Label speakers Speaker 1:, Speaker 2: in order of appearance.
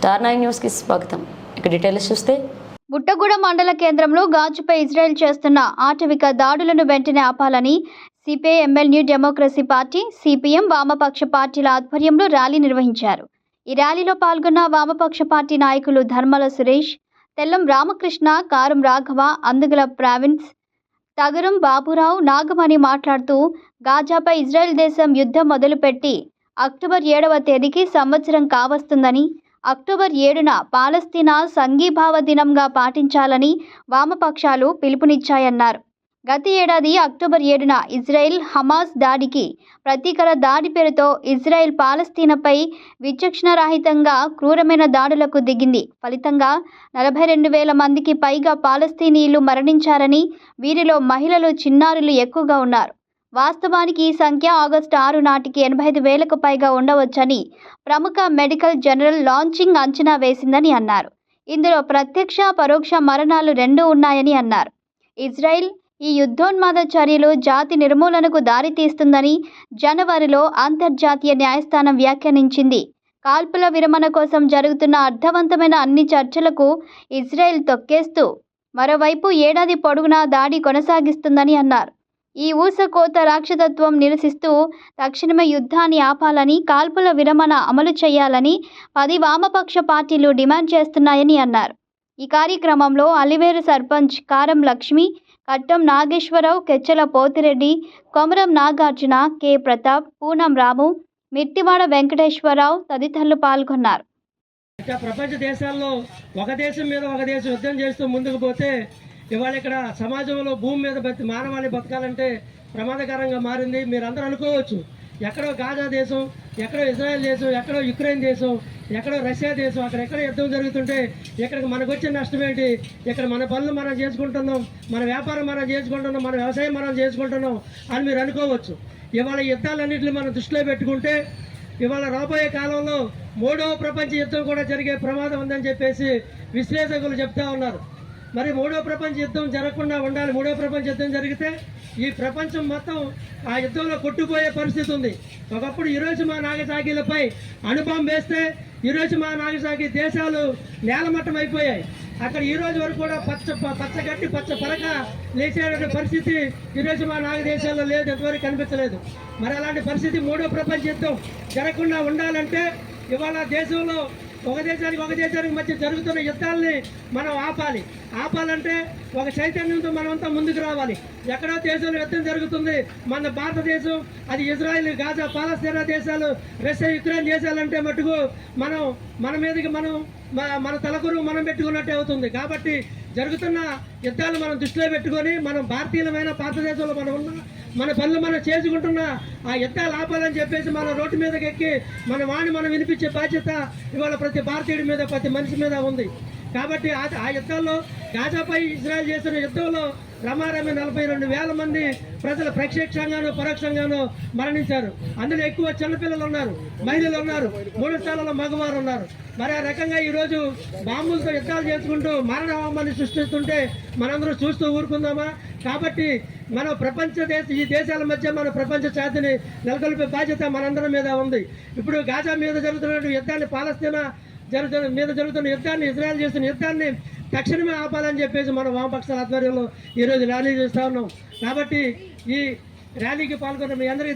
Speaker 1: Star న్యూస్కి స్వాగతం. ఇక డీటెయిల్స్ చూస్తే
Speaker 2: బుట్టగూడ మండల కేంద్రంలో గాజుపై ఇజ్రాయెల్ చేస్తున్న ఆటవిక దాడులను వెంటనే ఆపాలని CPI ML New Democracy party CPM వామపక్ష పార్టీల ఆధ్వర్యంలో ర్యాలీ నిర్వహించారు. ఈ ర్యాలీలో పాల్గొన్న వామపక్ష పార్టీ నాయకులు ధర్మల సురేష్ తెల్లం రామకృష్ణ కారం రాఘవ అందుగల ప్రావిన్స్ తగరం బాబురావు నాగమణి మాట్లాడుతూ గాజాపై ఇజ్రాయెల్ దేశం యుద్ధం మొదలుపెట్టి అక్టోబర్ ఏడవ తేదీకి సంవత్సరం కావస్తుందని అక్టోబర్ ఏడున పాలస్తీనా సంఘీభావ దినంగా పాటించాలని వామపక్షాలు పిలుపునిచ్చాయన్నారు. గత ఏడాది అక్టోబర్ ఏడున ఇజ్రాయెల్ హమాస్ దాడికి ప్రతీకర దాడి పేరుతో ఇజ్రాయెల్ పాలస్తీనాపై విచక్షణారహితంగా క్రూరమైన దాడులకు దిగింది. ఫలితంగా నలభై రెండు వేల మందికి పైగా పాలస్తీనీయులు మరణించారని వీరిలో మహిళలు చిన్నారులు ఎక్కువగా ఉన్నారు. వాస్తవానికి ఈ సంఖ్య ఆగస్టు ఆరు నాటికి ఎనభై ఐదు వేలకు పైగా ఉండవచ్చని ప్రముఖ మెడికల్ జనరల్ లాంచింగ్ అంచనా వేసిందని అన్నారు. ఇందులో ప్రత్యక్ష పరోక్ష మరణాలు రెండూ ఉన్నాయని అన్నారు. ఇజ్రాయిల్ ఈ యుద్ధోన్మాద చర్యలు జాతి నిర్మూలనకు దారితీస్తుందని జనవరిలో అంతర్జాతీయ న్యాయస్థానం వ్యాఖ్యానించింది. కాల్పుల విరమణ కోసం జరుగుతున్న అర్థవంతమైన అన్ని చర్చలకు ఇజ్రాయెల్ తొక్కేస్తూ మరోవైపు ఏడాది పొడుగునా దాడి కొనసాగిస్తుందని అన్నారు. ఈ ఊసకోత రాక్షసత్వం నిరసిస్తూ తక్షణమే యుద్ధాన్ని ఆపాలని కాల్పుల విరమణ అమలు చేయాలని పది వామపక్ష పార్టీలు డిమాండ్ చేస్తున్నాయని అన్నారు. ఈ కార్యక్రమంలో అలివేరు సర్పంచ్ కారం లక్ష్మి కట్టం నాగేశ్వరరావు కెచ్చల పోతిరెడ్డి కొమరం నాగార్జున కె. ప్రతాప్ పూనం రాము మిట్టివాడ వెంకటేశ్వరరావు తదితరులు పాల్గొన్నారు.
Speaker 3: ప్రపంచ దేశాల్లో ఒక దేశం మీద ఒక దేశం యుద్ధం చేస్తూ ముందుకు పోతే ఇవాళ ఇక్కడ సమాజంలో భూమి మీద బతి మానవాళి బతకాలంటే ప్రమాదకరంగా మారింది. మీరు అందరూ అనుకోవచ్చు. ఎక్కడో గాజా దేశం ఎక్కడో ఇజ్రాయెల్ దేశం ఎక్కడో యుక్రెయిన్ దేశం ఎక్కడో రష్యా దేశం అక్కడ ఎక్కడ యుద్ధం జరుగుతుంటే ఇక్కడికి మనకు వచ్చిన నష్టం ఏంటి? ఇక్కడ మన పనులు మనం చేసుకుంటున్నాం మన వ్యాపారం మనం చేసుకుంటున్నాం మన వ్యవసాయం మనం చేసుకుంటున్నాం అని మీరు అనుకోవచ్చు. ఇవాళ యుద్ధాలన్నింటినీ మనం దృష్టిలో పెట్టుకుంటే ఇవాళ రాబోయే కాలంలో మూడవ ప్రపంచ యుద్ధం కూడా జరిగే ప్రమాదం ఉందని చెప్పేసి విశ్లేషకులు చెప్తా ఉన్నారు. మరి మూడో ప్రపంచ యుద్ధం జరగకుండా ఉండాలి. మూడో ప్రపంచ యుద్ధం జరిగితే ఈ ప్రపంచం మొత్తం ఆ యుద్ధంలో కొట్టుకుపోయే పరిస్థితి ఉంది. ఒకప్పుడు ఈరోజు మా నాగసాగిలపై అనుభవం వేస్తే ఈరోజు మా నాగసాగి దేశాలు నేలమట్టం అయిపోయాయి. అక్కడ ఈ రోజు వరకు కూడా పచ్చ పచ్చగట్టి పచ్చ పరక లేచేటువంటి పరిస్థితి ఈరోజు మా నాగ దేశాల్లో లేదు ఎంతవరకు కనిపించలేదు. మరి అలాంటి పరిస్థితి మూడో ప్రపంచ యుద్ధం జరగకుండా ఉండాలంటే ఇవాళ దేశంలో ఒక దేశానికి ఒక దేశానికి మధ్య జరుగుతున్న యుద్ధాలని మనం ఆపాలి. ఆపాలంటే ఒక చైతన్యంతో మనమంతా ముందుకు రావాలి. ఎక్కడో దేశంలో యుద్ధం జరుగుతుంది. మన భారతదేశం అది ఇజ్రాయెల్ గాజా పాలస్తీనా దేశాలు రష్యా యుక్రెయిన్ దేశాలంటే మటుకు మనం మన మీదకి మనం మన తలకురు మనం పెట్టుకున్నట్టే అవుతుంది. కాబట్టి జరుగుతున్న యుద్ధాలు మనం దృష్టిలో పెట్టుకొని మనం భారతీయులమైన భారతదేశంలో మనం ఉన్న మన పనులు మనం చేసుకుంటున్న ఆ యుద్ధాలు ఆపాలని చెప్పేసి మన రోడ్డు మీదకి ఎక్కి మన వాణి మనం వినిపించే బాధ్యత ఇవాళ ప్రతి భారతీయుడి మీద ప్రతి మనిషి మీద ఉంది. కాబట్టి ఆ- ఆ యుద్ధాల్లో గాజాపై ఇజ్రాయల్ చేసిన యుద్ధంలో రమారమి నలభై రెండు వేల మంది ప్రజలు ప్రత్యక్షంగాను పరోక్షంగానూ మరణించారు. అందులో ఎక్కువ చిన్నపిల్లలు ఉన్నారు మహిళలు ఉన్నారు మూడు స్థానాల్లో మగవారు ఉన్నారు. మరి ఆ రకంగా ఈరోజు బాంబులతో యుద్ధాలు చేసుకుంటూ మరణ హోమాన్ని సృష్టిస్తుంటే మనందరూ చూస్తూ ఊరుకుందామా? కాబట్టి మన ప్రపంచ దేశ ఈ దేశాల మధ్య మన ప్రపంచ ఛాతిని నెలకొల్పే బాధ్యత మనందరి మీద ఉంది. ఇప్పుడు గాజా మీద జరుగుతున్న యుద్ధాన్ని పాలస్తీనా జరుగుతున్న మీద జరుగుతున్న యుద్ధాన్ని ఇజ్రాయల్ చేస్తున్న యుద్ధాన్ని తక్షణమే ఆపాలని చెప్పేసి మనం వామపక్షాల ఆధ్వర్యంలో ఈరోజు ర్యాలీ చేస్తూ ఉన్నాం. కాబట్టి ఈ ర్యాలీకి పాల్గొన్న మీ అందరికీ